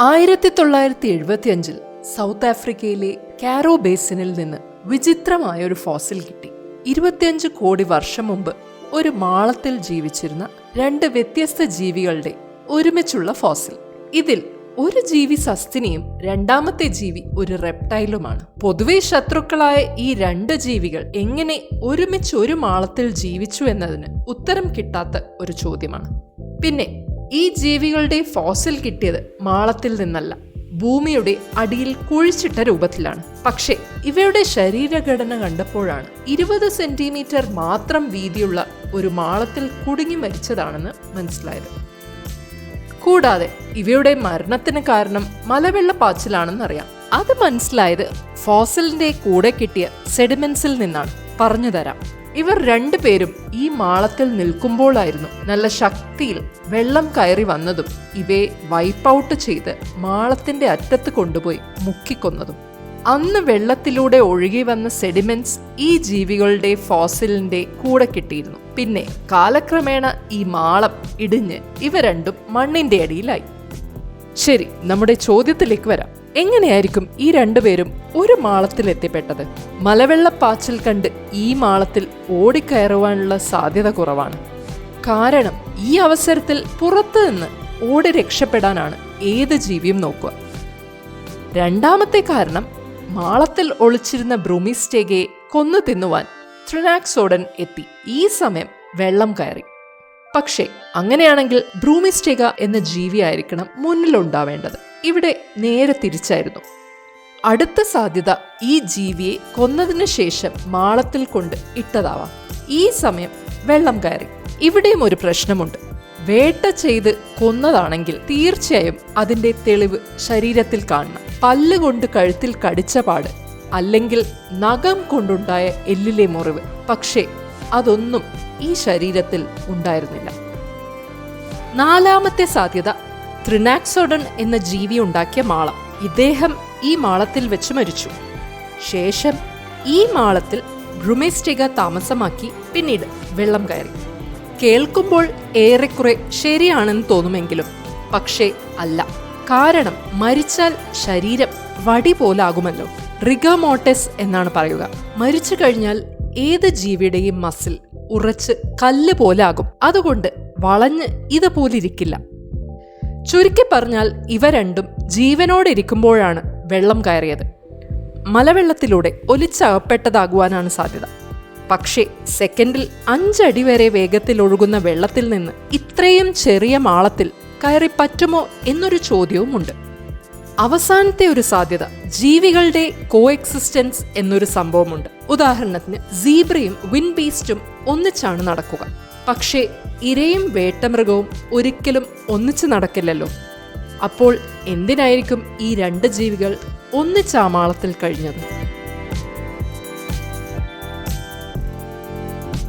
ആയിരത്തി തൊള്ളായിരത്തി എഴുപത്തിയഞ്ചിൽ സൗത്ത് ആഫ്രിക്കയിലെ കാരോ ബേസിനിൽ നിന്ന് വിചിത്രമായ ഒരു ഫോസിൽ കിട്ടി. ഇരുപത്തിയഞ്ച് കോടി വർഷം മുമ്പ് ഒരു മാളത്തിൽ ജീവിച്ചിരുന്ന രണ്ട് വ്യത്യസ്ത ജീവികളുടെ ഒരുമിച്ചുള്ള ഫോസിൽ. ഇതിൽ ഒരു ജീവി സസ്തിനിയും രണ്ടാമത്തെ ജീവി ഒരു റെപ്റ്റൈലുമാണ്. പൊതുവെ ശത്രുക്കളായ ഈ രണ്ട് ജീവികൾ എങ്ങനെ ഒരുമിച്ച് ഒരു മാളത്തിൽ ജീവിച്ചു എന്നതിന് ഉത്തരം കിട്ടാത്ത ഒരു ചോദ്യമാണ്. പിന്നെ ഈ ജീവികളുടെ ഫോസിൽ കിട്ടിയത് മാളത്തിൽ നിന്നല്ല. ഭൂമിയുടെ അടിയിൽ കുഴിച്ചിട്ട രൂപത്തിലാണ്. പക്ഷേ ഇവയുടെ ശരീരഘടന കണ്ടപ്പോഴാണ് ഇരുപത് സെന്റിമീറ്റർ മാത്രം വീതിയുള്ള ഒരു മാളത്തിൽ കുടുങ്ങി മരിച്ചതാണെന്ന് മനസ്സിലായത്. കൂടാതെ ഇവയുടെ മരണത്തിന് കാരണം മലവെള്ളപ്പാച്ചിലാണെന്നറിയാം. അത് മനസ്സിലായത് ഫോസലിന്റെ കൂടെ കിട്ടിയ സെഡിമെന്റ്സിൽ നിന്നാണ്. പറഞ്ഞു തരാം ഇവർ രണ്ടുപേരും ഈ മാളത്തിൽ നിൽക്കുമ്പോഴായിരുന്നു നല്ല ശക്തിയിൽ വെള്ളം കയറി വന്നതും ഇവയെ വൈപ്പ് ഔട്ട് ചെയ്ത് മാളത്തിന്റെ അറ്റത്ത് കൊണ്ടുപോയി മുക്കിക്കൊന്നതും. അന്ന് വെള്ളത്തിലൂടെ ഒഴുകി വന്ന സെഡിമെന്റ്സ് ഈ ജീവികളുടെ ഫോസിലിന്റെ കൂടെ കിട്ടിയിരുന്നു. പിന്നെ കാലക്രമേണ ഈ മാളം ഇടിഞ്ഞ് ഇവ രണ്ടും മണ്ണിന്റെ അടിയിലായി. ശരി നമ്മുടെ ചോദ്യത്തിലേക്ക് വരാം. എങ്ങനെയായിരിക്കും ഈ രണ്ടുപേരും ഒരു മാളത്തിൽ എത്തിപ്പെട്ടത്? മലവെള്ളപ്പാച്ചിൽ കണ്ട് ഈ മാളത്തിൽ ഓടിക്കയറുവാനുള്ള സാധ്യത കുറവാണ്. കാരണം ഈ അവസരത്തിൽ പുറത്തു നിന്ന് ഓടി രക്ഷപ്പെടാനാണ് ഏത് ജീവിയും നോക്കുക. രണ്ടാമത്തെ കാരണം മാളത്തിൽ ഒളിച്ചിരുന്ന ബ്രൂമിസ്റ്റേഗയെ കൊന്നു തിന്നുവാൻ ത്രിനാക്സോഡൻ എത്തി. ഈ സമയം വെള്ളം കയറി. പക്ഷേ അങ്ങനെയാണെങ്കിൽ ബ്രൂമിസ്റ്റേഗ എന്ന ജീവിയായിരിക്കണം മുന്നിലുണ്ടാവേണ്ടത്. ഇവിടെ നേരെ തിരിച്ചായിരുന്നു. അടുത്ത സാധ്യത ഈ ജീവിയെ കൊന്നതിന് ശേഷം മാളത്തിൽ കൊണ്ട് ഇട്ടതാവാം. ഈ സമയം വെള്ളം കയറി. ഇവിടെയും ഒരു പ്രശ്നമുണ്ട്. വേട്ട ചെയ്ത് കൊന്നതാണെങ്കിൽ തീർച്ചയായും അതിന്റെ തെളിവ് ശരീരത്തിൽ കാണണം. പല്ലുകൊണ്ട് കഴുത്തിൽ കടിച്ച പാട് അല്ലെങ്കിൽ നഖം കൊണ്ടുണ്ടായ എല്ലിലെ മുറിവ്. പക്ഷേ അതൊന്നും ഈ ശരീരത്തിൽ ഉണ്ടായിരുന്നില്ല. നാലാമത്തെ സാധ്യത ത്രിനാക്സോഡൺ എന്ന ജീവി ഉണ്ടാക്കിയ മാളം. ഇദ്ദേഹം ഈ മാളത്തിൽ വെച്ച് മരിച്ചു. ശേഷം ഈ മാളത്തിൽ ബ്രുമേസ്റ്റിക താമസമാക്കി പിന്നീട് വെള്ളം കയറി. കേൾക്കുമ്പോൾ ഏറെക്കുറെ ശരിയാണെന്ന് തോന്നുമെങ്കിലും പക്ഷേ അല്ല. കാരണം മരിച്ചാൽ ശരീരം വടി പോലാകുമല്ലോ. റിഗമോട്ടസ് എന്നാണ് പറയുക. മരിച്ചു കഴിഞ്ഞാൽ ഏത് ജീവിയുടെയും മസിൽ ഉറച്ച് കല്ല് പോലാകും. അതുകൊണ്ട് വളഞ്ഞ് ഇതുപോലെ ഇരിക്കില്ല ചുരുക്കി പറഞ്ഞാൽ ഇവ രണ്ടും ജീവനോടെ ഇരിക്കുമ്പോഴാണ് വെള്ളം കയറിയത്. മലവെള്ളത്തിലൂടെ ഒലിച്ചകപ്പെട്ടതാകുവാനാണ് സാധ്യത. പക്ഷേ സെക്കൻഡിൽ അഞ്ചടി വരെ വേഗത്തിൽ ഒഴുകുന്ന വെള്ളത്തിൽ നിന്ന് ഇത്രയും ചെറിയ മാളത്തിൽ കയറി പറ്റുമോ എന്നൊരു ചോദ്യവുമുണ്ട്. അവസാനത്തെ ഒരു സാധ്യത ജീവികളുടെ കോ എക്സിസ്റ്റൻസ് എന്നൊരു സംഭവമുണ്ട്. ഉദാഹരണത്തിന് സീബ്രയും വിൻബീസ്റ്റും ഒന്നിച്ചാണ് നടക്കുക. പക്ഷേ ഇരയും വേട്ടമൃഗവും ഒരിക്കലും ഒന്നിച്ച് നടക്കില്ലല്ലോ. അപ്പോൾ എന്തിനായിരിക്കും ഈ രണ്ട് ജീവികൾ ഒന്നിച്ചാമാളത്തിൽ കഴിഞ്ഞത്?